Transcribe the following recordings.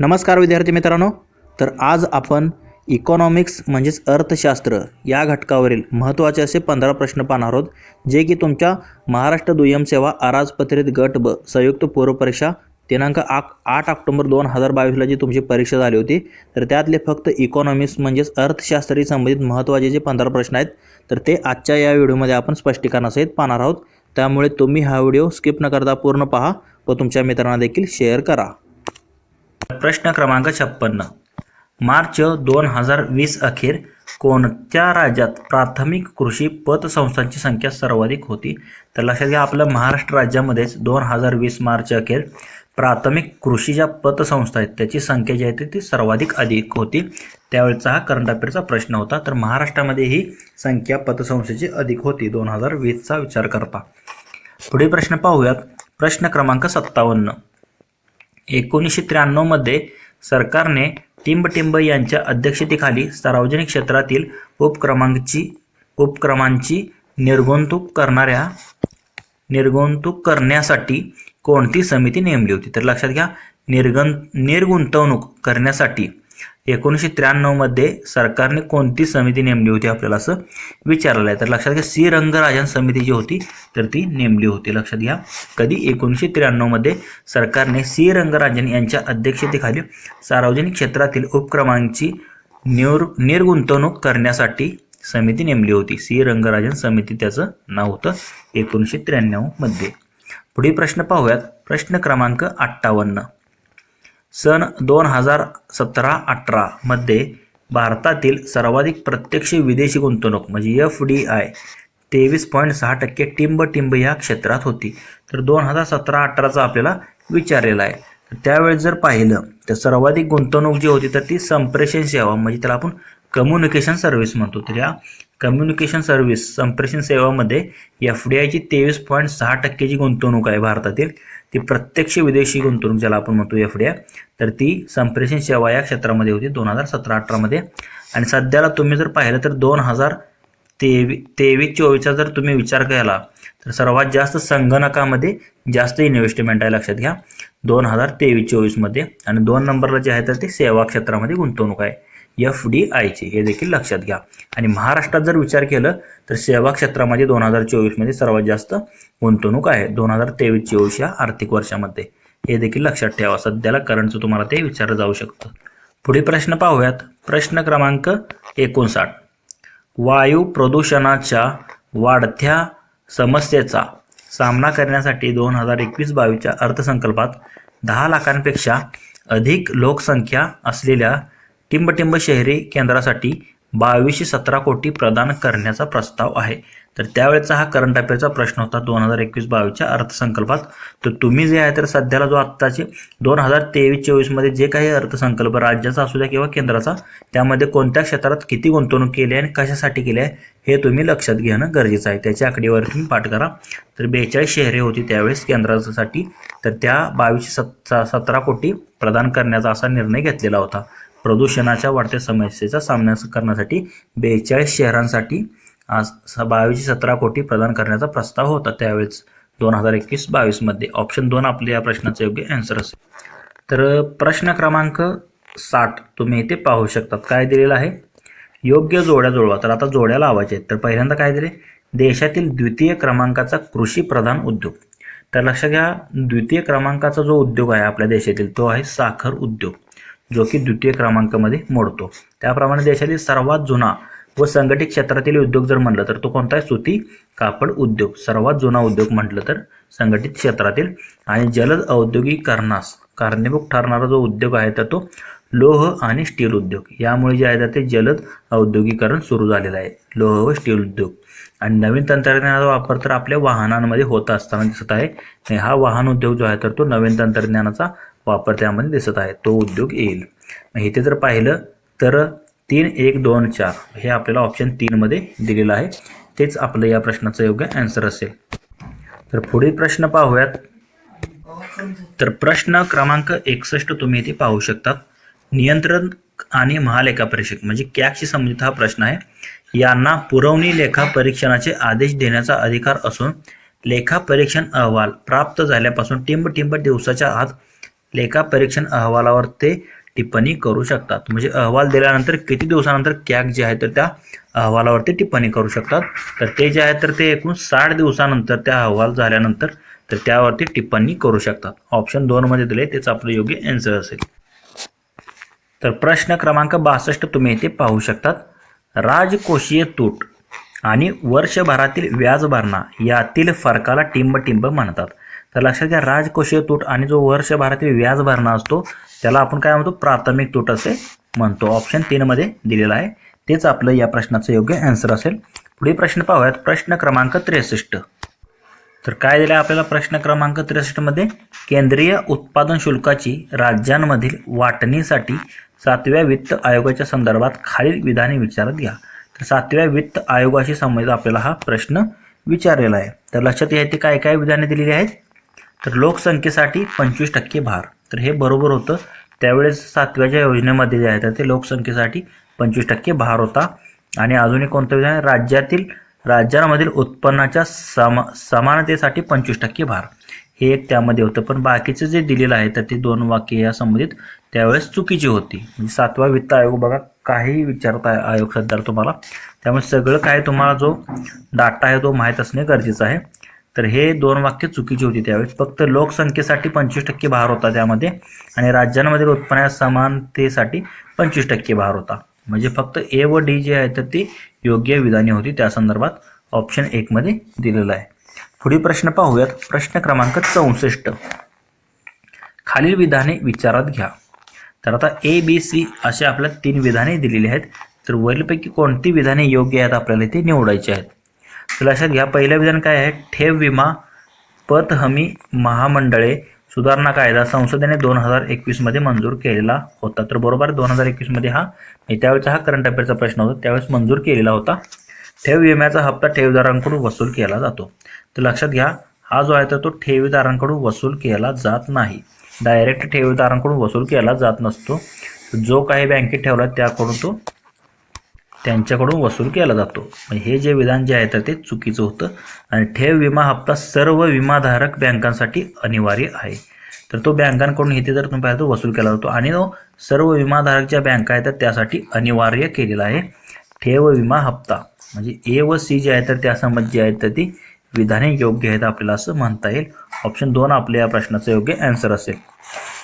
नमस्कार विद्यार्थी मित्रांनो. तर आज आपण इकॉनॉमिक्स म्हणजेच अर्थशास्त्र या घटकावरील महत्त्वाचे असे पंधरा प्रश्न पाहणार आहोत जे की तुमच्या महाराष्ट्र दुय्यम सेवा आराजपत्रित गट ब संयुक्त पूर्वपरीक्षा दिनांक आक आठ ऑक्टोबर दोन हजार बावीसला जी तुमची परीक्षा झाली होती. तर त्यातले फक्त इकॉनॉमिक्स म्हणजेच अर्थशास्त्री संबंधित महत्त्वाचे जे पंधरा प्रश्न आहेत तर ते आजच्या या व्हिडिओमध्ये आपण स्पष्टीकरणासहित पाहणार आहोत. त्यामुळे तुम्ही हा व्हिडिओ स्किप न करता पूर्ण पहा व तुमच्या मित्रांना देखील शेअर करा. प्रश्न क्रमांक छप्पन्न. मार्च दोन हजार वीस अखेर कोणत्या राज्यात प्राथमिक कृषी पतसंस्थांची संख्या सर्वाधिक होती? तर लक्षात घ्या आपलं महाराष्ट्र राज्यामध्येच दोन हजार वीस मार्च अखेर प्राथमिक कृषी ज्या पतसंस्था आहेत त्याची संख्या जी आहे ती सर्वाधिक अधिक होती. त्यावेळेचा हा करंट अफेअरचा प्रश्न होता. तर महाराष्ट्रामध्ये ही संख्या पतसंस्थेची अधिक होती दोन हजार वीसचा विचार करता. पुढील प्रश्न पाहूयात. प्रश्न क्रमांक सत्तावन्न. एकोणीसशे त्र्याण्णवमध्ये सरकारने टिंबटिंब यांच्या अध्यक्षतेखाली सार्वजनिक क्षेत्रातील उपक्रमांची उपक्रमांची निर्गुंतवणूक करणाऱ्या निर्गुंतवणूक करण्यासाठी कोणती समिती नेमली होती? तर लक्षात घ्या निर्गन निर्गुंतवणूक करण्यासाठी एकोणीसशे त्र्याण्णवमध्ये सरकारने कोणती समिती नेमली होती आपल्याला असं विचारलं आहे. तर लक्षात घ्या सी. रंगराजन समिती जी होती तर ती नेमली होती. लक्षात घ्या. कधी? एकोणीसशे त्र्याण्णवमध्ये सरकारने सी. रंगराजन यांच्या अध्यक्षतेखाली सार्वजनिक क्षेत्रातील उपक्रमांची निर निर्गुंतवणूक करण्यासाठी समिती नेमली होती. सी. रंगराजन समिती त्याचं नाव होतं एकोणीसशे त्र्याण्णवमध्ये पुढील प्रश्न पाहूयात. प्रश्न क्रमांक अठ्ठावन्न. सन दोन हजार सतरा अठरामध्ये भारतातील सर्वाधिक प्रत्यक्ष विदेशी गुंतवणूक म्हणजे एफ डी आय तेवीस पॉईंट सहा टक्के टिंब टिंब या क्षेत्रात होती. तर दोन हजार सतरा अठराचा आपल्याला विचारलेला आहे. तर त्यावेळेस जर पाहिलं तर सर्वाधिक गुंतवणूक जी होती तर ती संप्रेषण सेवा म्हणजे त्याला आपण कम्युनिकेशन सर्व्हिस म्हणतो. तर या कम्युनिकेशन सर्व्हिस संप्रेषण सेवामध्ये एफ डी आयची तेवीस पॉईंट सहा टक्केची गुंतवणूक आहे भारतातील ती प्रत्यक्ष विदेशी गुंतवणूक ज्याला आपण म्हणतो एफ डी आय तर ती संप्रेषण सेवा या क्षेत्रामध्ये होती दोन हजार सतरा अठरामध्ये आणि सध्याला तुम्ही जर पाहिलं तर दोन हजार तेवी तेवीस चोवीसचा जर तुम्ही विचार केला तर सर्वात जास्त संगणकामध्ये जास्त इन्व्हेस्टमेंट आहे लक्षात घ्या. दोन हजार तेवीस चोवीसमध्ये आणि दोन नंबरला जे आहे तर ते सेवा क्षेत्रामध्ये गुंतवणूक आहे. एफ डी आयची. हे देखील लक्षात घ्या. आणि महाराष्ट्रात जर विचार केलं तर सेवा क्षेत्रामध्ये दोन हजार चोवीसमध्ये सर्वात जास्त गुंतवणूक आहे. दोन हजार तेवीस चोवीस या आर्थिक वर्षामध्ये. हे देखील लक्षात ठेवा. सध्याला करंटचं तुम्हाला ते विचारलं जाऊ शकतं. पुढे प्रश्न पाहूयात. प्रश्न क्रमांक एकोणसाठ. वायू प्रदूषणाच्या वाढत्या समस्येचा सामना करण्यासाठी दोन हजार एकवीस बावीसच्या अर्थसंकल्पात दहा लाखांपेक्षा अधिक लोकसंख्या असलेल्या टिंबटिंब शहरी केंद्रासाठी बावीसशे सतरा कोटी प्रदान करण्याचा प्रस्ताव आहे. तर त्यावेळेचा हा करंट अफेअरचा प्रश्न होता दोन हजार एकवीस बावीसच्या अर्थसंकल्पात. तर तुम्ही जे आहे तर सध्याला जो आत्ताचे दोन हजार तेवीस चोवीसमध्ये जे काही अर्थसंकल्प राज्याचा असू द्या किंवा केंद्राचा त्यामध्ये कोणत्या क्षेत्रात किती गुंतवणूक केली आहे आणि कशासाठी केली आहे हे तुम्ही लक्षात घेणं गरजेचं आहे. त्याची आकडेवारी तुम्ही पाठ करा. तर बेचाळीस शहरे होती त्यावेळेस केंद्रासाठी. तर त्या बावीसशे सत सतरा कोटी प्रदान करण्याचा असा निर्णय घेतलेला होता. प्रदूषणाच्या वाढत्या समस्येचा सामना करण्यासाठी बेचाळीस शहरांसाठी आज स बावीसशे सतरा कोटी प्रदान करण्याचा प्रस्ताव होता. त्यावेळेस दोन हजार एकवीस बावीसमध्ये ऑप्शन दोन आपल्या या प्रश्नाचं योग्य आन्सर असेल. तर प्रश्न क्रमांक साठ तुम्ही इथे पाहू शकतात. काय दिलेलं आहे? योग्य जोड्या जुळवा. तर आता जोड्या लावायच्या आहेत. तर पहिल्यांदा काय दिले? देशातील द्वितीय क्रमांकाचा कृषी प्रधान उद्योग. तर लक्षात घ्या द्वितीय क्रमांकाचा जो उद्योग आहे आपल्या देशातील तो आहे साखर उद्योग. जो की द्वितीय क्रमांकामध्ये मोडतो. त्याप्रमाणे देशातील सर्वात जुना व संघटित क्षेत्रातील उद्योग जर म्हटलं तर तो कोणता आहे? सुती कापड उद्योग. सर्वात जुना उद्योग म्हटलं तर संघटित क्षेत्रातील आणि जलद औद्योगिकरणास कारणीभूत ठरणारा जो उद्योग आहे तर तो लोह आणि स्टील उद्योग. यामुळे जे आहे तर ते जलद औद्योगिकरण सुरू झालेलं आहे. लोह व स्टील उद्योग. आणि नवीन तंत्रज्ञानाचा वापर तर आपल्या वाहनांमध्ये होत असताना दिसत आहे. आणि हा वाहन उद्योग जो आहे तर तो नवीन तंत्रज्ञानाचा वापर त्यामध्ये दिसत आहे. तो उद्योग येईल. मग इथे जर पाहिलं तर तीन एक दोन चार हे आपल्याला ऑप्शन तीनमध्ये दिलेलं आहे. तेच आपलं या प्रश्नाचं योग्य आन्सर असेल. तर पुढील प्रश्न पाहूयात. तर प्रश्न क्रमांक एकसष्ट तुम्ही इथे पाहू शकता. नियंत्रण आणि महालेखा परीक्षक म्हणजे कॅकशी संबंधित हा प्रश्न आहे. यांना पुरवणी लेखा परीक्षणाचे आदेश देण्याचा अधिकार असून लेखा परीक्षण अहवाल प्राप्त झाल्यापासून टिंब टिंब दिवसाच्या आत लेखा परीक्षण अहवालावर ते टिप्पणी करू शकतात. म्हणजे अहवाल दिल्यानंतर किती दिवसानंतर कॅग जे आहे तर त्या अहवालावरती टिप्पणी करू शकतात. तर ते जे आहे तर ते एकूण साठ दिवसानंतर त्या अहवाल झाल्यानंतर तर त्यावरती टिप्पणी करू शकतात. ऑप्शन दोनमध्ये दिले तेच आपलं योग्य आन्सर असेल. तर प्रश्न क्रमांक बासष्ट तुम्ही इथे पाहू शकतात. राजकोषीय तूट आणि वर्षभरातील व्याज भरणा यातील फरकाला टिंब टिंब म्हणतात. तर लक्षात घ्या राजकोषीय तूट आणि जो वर्षभरातील व्याज भरणा असतो त्याला आपण काय म्हणतो? प्राथमिक तूट असे म्हणतो. ऑप्शन तीनमध्ये दिलेला आहे. तेच आपलं या प्रश्नाचं योग्य आन्सर असेल. पुढे प्रश्न पाहूयात. प्रश्न क्रमांक त्रेसष्ट. तर काय दिलं आहे आपल्याला प्रश्न क्रमांक त्रेसष्टमध्ये केंद्रीय उत्पादन शुल्काची राज्यांमधील वाटणीसाठी सातव्या वित्त आयोगाच्या संदर्भात खालील विधाने विचारात घ्या. तर सातव्या वित्त आयोगाशी संबंधित आपल्याला हा प्रश्न विचारलेला आहे. तर लक्षात या ते काय काय विधाने दिलेली आहेत? तर लोकसंख्येसाठी पंचवीस टक्के भार. तर हे बरोबर होतं. त्यावेळेस सातव्याच्या योजनेमध्ये जे आहे तर ते लोकसंख्येसाठी पंचवीस टक्के भार होता. आणि अजून एक कोणतं विधान राज्यातील राज्यांमधील उत्पन्नाच्या सम समानतेसाठी पंचवीस टक्के भार. हे एक त्यामध्ये होतं. पण बाकीचं जे दिलेलं आहे तर ते दोन वाक्य या संबंधित त्यावेळेस चुकीची होती. म्हणजे सातवा वित्त आयोग बघा काही विचारत आहे आयोग सध्या तुम्हाला. त्यामुळे सगळं काय तुम्हाला जो डाटा आहे तो माहीत असणे गरजेचं आहे. तर हे दोन वाक्य चुकीची होती त्यावेळेस. फक्त लोकसंख्येसाठी पंचवीस टक्के भार होता त्यामध्ये आणि राज्यांमधील उत्पन्नाच्या समानतेसाठी पंचवीस टक्के भार होता. म्हणजे फक्त ए व डी जे आहे तर ती योग्य विधाने होती. त्या संदर्भात ऑप्शन एकमध्ये दिलेलं आहे. पुढील प्रश्न पाहूयात. प्रश्न क्रमांक चौसष्ट. खालील विधाने विचारात घ्या. तर आता ए बी सी असे आपल्याला तीन विधाने दिलेली आहेत. तर वरीलपैकी कोणती विधाने योग्य आहेत आपल्याला ते निवडायची आहेत? तर लक्षात घ्या पहिलं विधान काय आहे? ठेव विमा पत हमी महामंडळे सुधारणा कायदा संसदेने दोन हजार एकवीसमध्ये मंजूर केलेला होता. तर बरोबर दोन हजार एकवीसमध्ये हा? त्यावेळेचा हा करंट अफेअरचा प्रश्न होता. त्यावेळेस मंजूर केलेला होता. ठेव विम्याचा हप्ता ठेवीदारांकडून वसूल केला जातो. तर लक्षात घ्या हा जो आहे तर तो ठेवीदारांकडून वसूल केला जात नाही. डायरेक्ट ठेवीदारांकडून वसूल केला जात नसतो. जो काही बँकेत ठेवला त्याकडून तो त्यांच्याकडून वसूल केला जातो. म्हणजे हे जे विधान जे आहे तर ते चुकीचं होतं. आणि ठेव विमा हप्ता सर्व विमाधारक बँकांसाठी अनिवार्य आहे. तर तो बँकांकडून इथे जर तुम्ही पाहिलं तर वसूल केला जातो. आणि तो सर्व विमाधारक ज्या बँका आहेत तर त्यासाठी अनिवार्य केलेला आहे. ठेव विमा हप्ता. म्हणजे ए व सी जे आहे तर त्यासंबंध जे आहेत तर ती विधाने योग्य आहेत आपल्याला असं म्हणता येईल. ऑप्शन दोन आपल्या या प्रश्नाचं योग्य ॲन्सर असेल.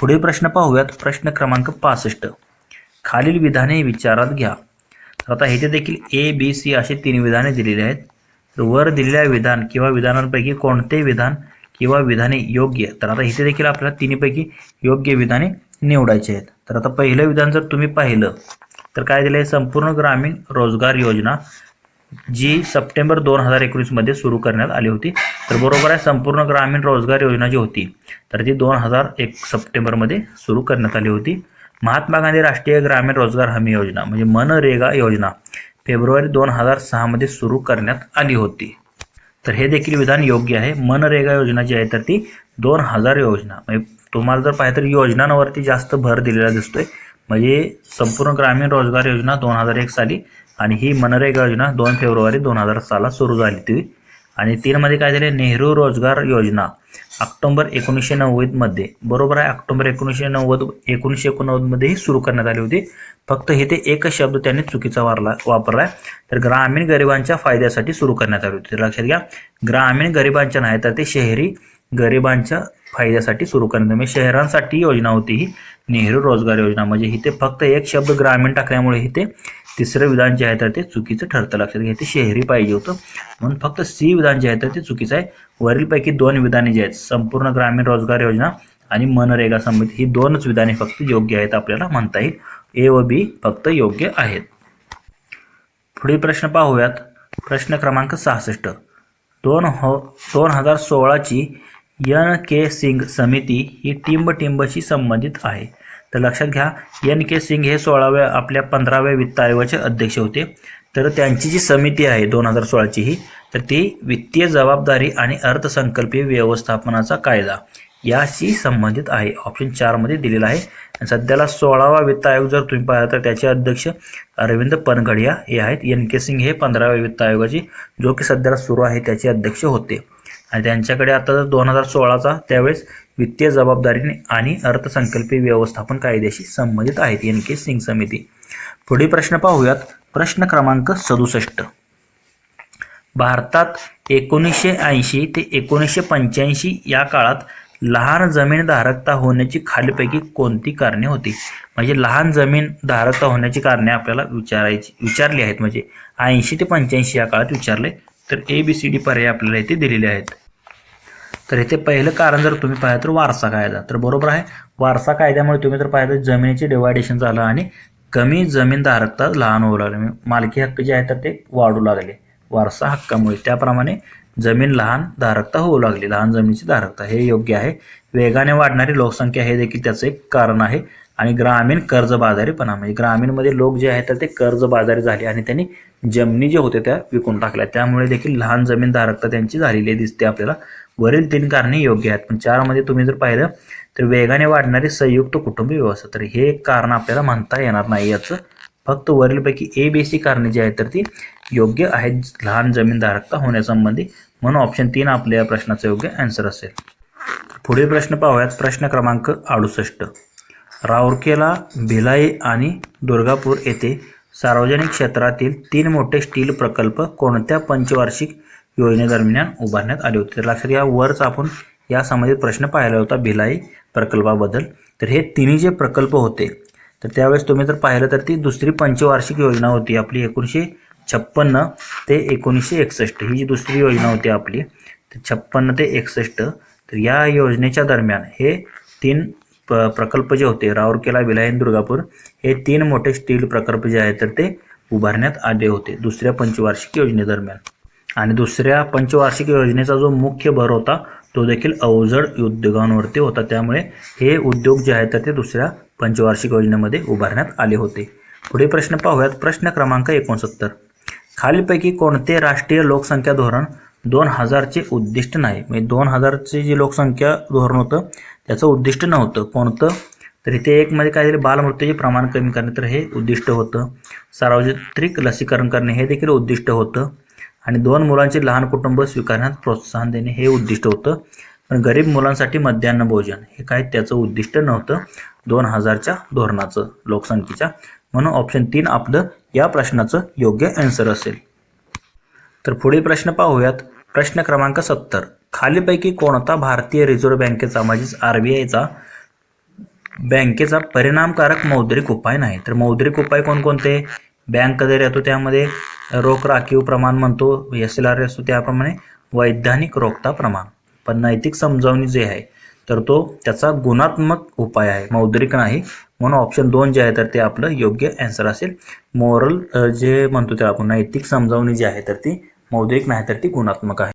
पुढील प्रश्न पाहूयात. प्रश्न क्रमांक पासष्ट. खालील विधाने विचारात घ्या. आता इथे देखील ए बी सी असे तीन विधाने दिलेली आहेत. तर वर दिलेल्या विधान किंवा विधानांपैकी कोणते विधान किंवा विधाने योग्य तर आता इथे देखील आपल्याला तिन्हीपैकी योग्य विधाने निवडायचे आहेत. तर आता पहिलं विधान जर तुम्ही पाहिलं तर काय दिलं आहे संपूर्ण ग्रामीण रोजगार योजना जी सप्टेंबर दोन हजार एकोणीसमध्ये सुरू करण्यात आली होती. तर बरोबर आहे संपूर्ण ग्रामीण रोजगार योजना जी होती तर ती दोन हजार एक सप्टेंबरमध्ये सुरू करण्यात आली होती. महात्मा गांधी राष्ट्रीय ग्रामीण रोजगार हमी योजना म्हणजे मनरेगा योजना फेब्रुवारी दोन हजार सहामध्ये सुरू करण्यात आली होती. तर हे देखील विधान योग्य आहे. मनरेगा योजना जी आहे तर ती दोन हजार योजना. म्हणजे तुम्हाला जर पाहिजे तर योजनांवरती जास्त भर दिलेला दिसतोय. म्हणजे संपूर्ण ग्रामीण रोजगार योजना दोन हजार एक साली आणि ही मनरेगा योजना दोन फेब्रुवारी दोन हजार साला सुरू झाली ती आणि तीनमध्ये काय झाले? नेहरू रोजगार योजना. ऑक्टोंबर एकोणीसशे नव्वदमध्ये बरोबर आहे ऑक्टोबर एकोणीसशे नव्वद एकोणीसशे एकोणनव्वदमध्येही सुरू करण्यात आली होती. फक्त इथे एकच शब्द त्यांनी चुकीचा वारला वापरला आहे तर ग्रामीण गरिबांच्या फायद्यासाठी सुरू करण्यात आली होती. लक्षात घ्या ग्रामीण गरिबांच्या नाही तर ते शहरी गरिबांच्या फायद्यासाठी सुरू करण्यात म्हणजे शहरांसाठी योजना होती ही. नेहरू रोजगार योजना. म्हणजे इथे फक्त एक शब्द ग्रामीण टाकल्यामुळे इथे तिसरं विधान जे आहे तर ते चुकीचं ठरतं. लक्षात घ्या ते शहरी पाहिजे होतं. म्हणून फक्त सी विधान जे आहे तर ते चुकीचं आहे. वरीलपैकी दोन विधाने जे आहेत संपूर्ण ग्रामीण रोजगार योजना आणि मनरेगा संबंधित ही दोनच विधाने फक्त योग्य आहेत आपल्याला म्हणता येईल. ए व बी फक्त योग्य आहेत. पुढील प्रश्न पाहूयात. प्रश्न क्रमांक सहासष्ट. दोन हो दोन हजार सोळाची यन के सिंग समिती ही टिंब टिंबशी संबंधित आहे. तर लक्षात घ्या यन के सिंग हे सोळाव्या आपल्या पंधराव्या वित्त आयोगाचे अध्यक्ष होते. तर त्यांची जी समिती आहे दोन हजार सोळाची ही तर ती वित्तीय जबाबदारी आणि अर्थसंकल्पीय व्यवस्थापनाचा कायदा याशी संबंधित आहे. ऑप्शन चारमध्ये दिलेला आहे. आणि सध्याला सोळावा वित्त आयोग जर तुम्ही पाहिला तर त्याचे अध्यक्ष अरविंद पनगडिया हे आहेत. एन के सिंग हे पंधराव्या वित्त आयोगाची जो की सध्याला सुरू आहे त्याचे अध्यक्ष होते. आणि त्यांच्याकडे आता दोन हजार सोळाचा त्यावेळेस वित्तीय जबाबदारीने आणि अर्थसंकल्पीय व्यवस्थापन कायद्याशी संबंधित आहेत एन के सिंग समिती. पुढील प्रश्न पाहूयात. प्रश्न क्रमांक सदुसष्ट. भारतात एकोणीसशे ऐंशी ते एकोणीसशे पंच्याऐंशी या काळात लहान जमीन धारकता होण्याची खालीपैकी कोणती कारणे होती? म्हणजे लहान जमीन धारकता होण्याची कारणे आपल्याला विचारायची विचारली आहेत. म्हणजे ऐंशी ते पंच्याऐंशी या काळात विचारले तर ए बी सी डी पर्याय आपल्याला इथे दिलेले आहेत. तर इथे पहिलं कारण जर तुम्ही पाहिलं तर वारसा कायदा. तर बरोबर आहे वारसा कायद्यामुळे तुम्ही जर पाहिलं तर जमिनीचे डिवायडेशन झालं आणि कमी जमीनधारकता लहान होऊ लागले. म्हणजे मालकी हक्क जे आहे तर ते वाढू लागले. वारसा हक्कामुळे. त्याप्रमाणे जमीन लहान धारकता होऊ लागली. लहान जमिनीची धारकता. हे योग्य आहे. वेगाने वाढणारी लोकसंख्या हे देखील त्याचं एक कारण आहे. आणि ग्रामीण कर्जबाजारीपणा. म्हणजे ग्रामीणमध्ये लोक जे आहेत तर ते कर्जबाजारी झाले आणि त्यांनी जमिनी जे होते त्या विकून टाकल्या. त्यामुळे देखील लहान जमीन धारकता त्यांची झालेली दिसते आपल्याला. वरील तीन कारणे योग्य आहेत. पण चारमध्ये तुम्ही जर पाहिलं तर वेगाने वाढणारी संयुक्त कुटुंब व्यवस्था. तर हे एक कारण आपल्याला म्हणता येणार नाही याचं. फक्त वरीलपैकी ए बी सी कारणे जी आहेत तर ती योग्य आहेत. लहान जमीनधारकता होण्यासंबंधी. म्हणून ऑप्शन तीन आपल्या या प्रश्नाचं योग्य आन्सर असेल. पुढील प्रश्न पाहूयात. प्रश्न क्रमांक अडुसष्ट. राऊरकेला भिलाई आणि दुर्गापूर येथे सार्वजनिक क्षेत्रातील तीन मोठे स्टील प्रकल्प कोणत्या पंचवार्षिक योजनेदरम्यान उभारण्यात आले होते. तर लक्षात घ्या वरच आपण या संबंधित प्रश्न पाहिला होता भिलाई प्रकल्पाबद्दल. तर हे तिन्ही जे प्रकल्प होते तर त्यावेळेस तुम्ही जर पाहिलं तर ती दुसरी पंचवार्षिक योजना होती आपली एकोणीसशे छप्पन्न ते एकोणीसशे एकसष्ट. ही जी दुसरी योजना होती आपली तर छप्पन्न ते एकसष्ट. तर या योजनेच्या दरम्यान हे तीन प प्रकल्प जे होते राऊरकेला विलायन दुर्गापूर हे तीन मोठे स्टील प्रकल्प जे आहेत तर ते उभारण्यात आले होते दुसऱ्या पंचवार्षिक योजनेदरम्यान. आणि दुसऱ्या पंचवार्षिक योजनेचा जो मुख्य भर होता तो देखील अवजड उद्योगांवरती होता. त्यामुळे हे उद्योग जे आहेत तर ते दुसऱ्या पंचवार्षिक योजनेमध्ये उभारण्यात आले होते. पुढे प्रश्न पाहूयात. प्रश्न क्रमांक एकोणसत्तर. खालीलपैकी कोणते राष्ट्रीय लोकसंख्या धोरण दोन हजारचे उद्दिष्ट नाही? म्हणजे दोन हजारचे जे लोकसंख्या धोरण होतं त्याचं उद्दिष्ट नव्हतं. कोणतं? तर इथे एकमध्ये काहीतरी बालमृत्यूचे प्रमाण कमी करणे तर हे उद्दिष्ट होतं. सार्वत्रिक लसीकरण करणे हे देखील उद्दिष्ट होतं. आणि दोन मुलांचे लहान कुटुंब स्वीकारण्यात प्रोत्साहन देणे हे उद्दिष्ट होतं. पण गरीब मुलांसाठी मध्यान्ह भोजन हे काय त्याचं उद्दिष्ट नव्हतं. दोन हजारच्या धोरणाचं लोकसंख्येच्या. म्हणून ऑप्शन तीन आपलं या प्रश्नाचं योग्य अँसर असेल. तर पुढील प्रश्न पाहूयात. प्रश्न क्रमांक सत्तर. खालीपैकी कोणता भारतीय रिझर्व्ह बँकेचा म्हणजेच आर बी आयचा? बँकेचा परिणामकारक मौद्रिक उपाय नाही. तर मौद्रिक उपाय कोणकोणते? बँक दर येतो त्यामध्ये? रोख राखीव प्रमाण म्हणतो एस एल आर असतो त्याप्रमाणे वैधानिक रोखता प्रमाण. पण नैतिक समजावणी जे आहे तर तो त्याचा गुणात्मक उपाय आहे मौद्रिक नाही. म्हणून ऑप्शन दोन जे आहे तर ते आपलं योग्य आन्सर असेल. मोरल जे म्हणतो ते आपण नैतिक समजावणी जी आहे तर ती मौद्रिक नाही तर ती गुणात्मक आहे.